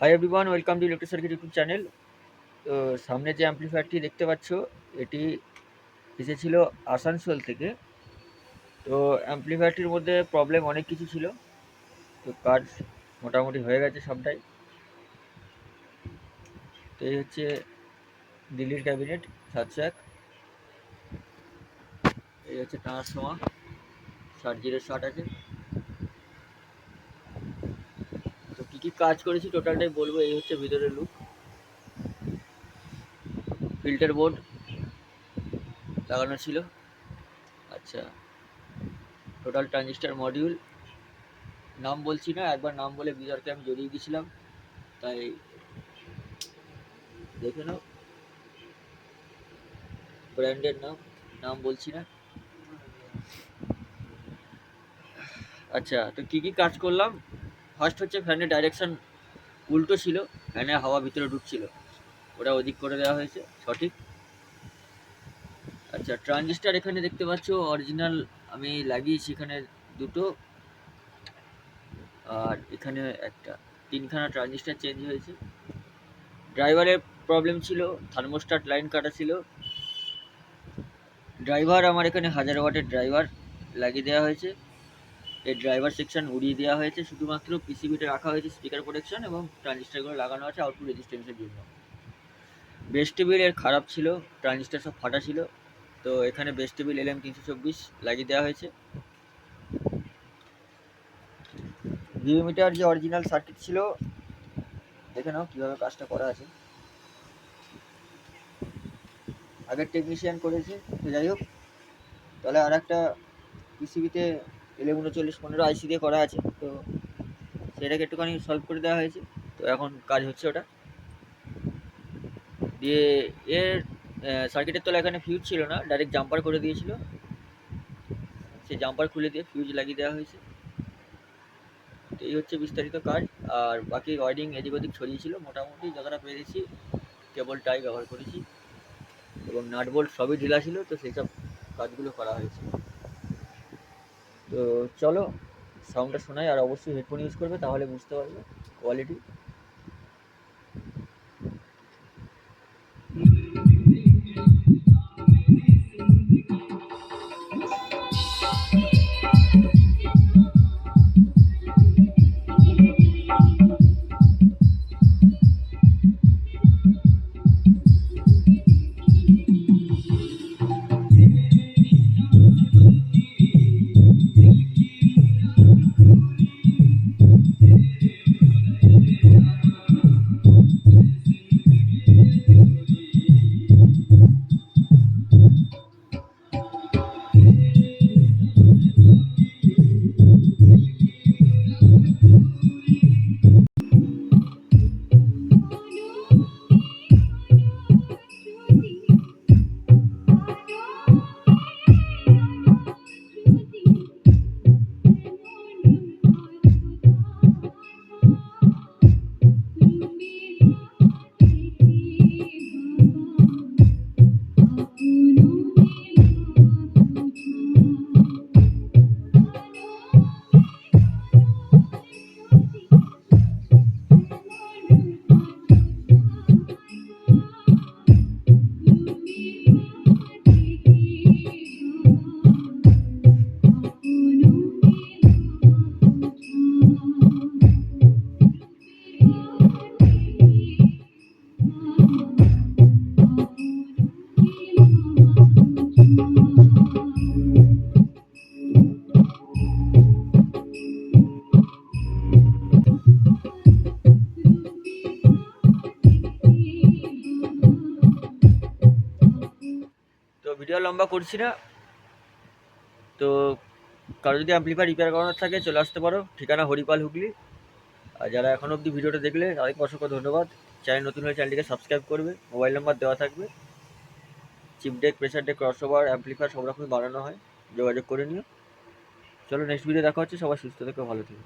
Hi everyone welcome to electric circuit YouTube channel তো সামনে যে অ্যাম্পলিফায়ারটি দেখতে পাচ্ছ, এটি এসেছিল আসানসোল থেকে। তো অ্যাম্পলিফায়ারটির মধ্যে প্রবলেম অনেক কিছু ছিল। তো কাজ মোটামুটি হয়ে গেছে সবটাই। তো এই হচ্ছে দিল্লির ক্যাবিনেট সাতশো এক। এই হচ্ছে ট্রান্সফর্মার ষাট জিরো ষাট আছে। তো কী কী কাজ করেছি টোটালটাই বলব, এই হচ্ছে ভিতরের লুক ফিল্টার বোর্ড লাগানো ছিল। আচ্ছা টোটাল ট্রানজিস্টার মডিউল নাম বলছি না, একবার নাম বলে বিতর্কে আমি জড়িয়ে গেছিলাম, তাই দেখে নাও। ব্র্যান্ডের নাম নাম বলছি না। আচ্ছা তো কী কী কাজ করলাম? ফার্স্ট হচ্ছে ফ্যানের ডাইরেকশন উল্টো ছিল ফ্যানে হাওয়া ভিতরে ঢুকছিল। ওটা ওদিক করে দেওয়া হয়েছে, সঠিক। আচ্ছা ট্রানজিস্টার এখানে দেখতে পাচ্ছ অরিজিনাল আমি লাগিয়েছি এখানে দুটো। আর এখানে একটা, তিনখানা ট্রানজিস্টার চেঞ্জ হয়েছে। ড্রাইভারের প্রবলেম ছিল থার্মোস্টাট লাইন কাটা ছিল। ড্রাইভার আমার এখানে হাজার ওয়াটের ড্রাইভার লাগিয়ে দেওয়া হয়েছে। এই ড্রাইভার সেকশন উড়িয়ে দেওয়া হয়েছে। শুধুমাত্র পিসিবিতে রাখা হয়েছে স্পিকার প্রোটেকশন এবং ট্রানজিস্টারগুলো লাগানো আছে আউটপুট রেজিস্ট্যান্সের জন্য। বেস্ট টেবিলের খারাপ ছিল ট্রানজিস্টার সব ফাটা ছিল। তো এখানে বেস্ট টেবিল এল এম তিনশো চব্বিশ লাগিয়ে দেওয়া হয়েছে। ভিউমিটার যে অরিজিনাল সার্কিট ছিল দেখে নাও কীভাবে কাজটা করা আছে? আগের টেকনিশিয়ান করেছে, তো যাই হোক, তাহলে আর একটা পিসিবিতে এলে উনচল্লিশ পনেরো আইসি দিয়ে করা আছে, তো সেটাকে একটুখানি সলভ করে দেওয়া হয়েছে, তো এখন কাজ হচ্ছে ওটা। দিয়ে এর সার্কিটের তলা এখানে ফিউজ ছিল না ডাইরেক্ট জাম্পার করে দিয়েছিল। সেই জাম্পার খুলে দিয়ে ফিউজ লাগিয়ে দেওয়া হয়েছে। তো এই হচ্ছে বিস্তারিত কাজ, আর বাকি ওয়ার্ডিং এদিক ওদিক ছড়িয়েছিল মোটামুটি যতটা পেরেছি কেবল টাই ব্যবহার করেছি, এবং নাট বোল্ট সবই ঢিলা ছিল, তো সেই সব কাজগুলো করা হয়েছে। তো চলো সাউন্ডটা শোনাই আর অবশ্যই হেডফোন ইউজ করবে তাহলে বুঝতে পারবে কোয়ালিটি লম্বা করছি না। তো কারও যদি অ্যাম্পলিফায়ার রিপেয়ার করানোর থাকে, চলে আসতে পারো। ঠিকানা হরিপাল হুগলি। আর যারা এখনও অবধি ভিডিওটা দেখলে, তাদেরকে অসংখ্য ধন্যবাদ। চ্যানেল নতুন হলে চ্যানেলটিকে সাবস্ক্রাইব করবে। মোবাইল নাম্বার দেওয়া থাকবে। Chip deck pressure deck crossover amplifier সব রকমই বানানো হয়। যোগাযোগ করে নিও। চলো নেক্সট ভিডিও দেখা হচ্ছে। সবাই সুস্থ থেকো, ভালো থেকো।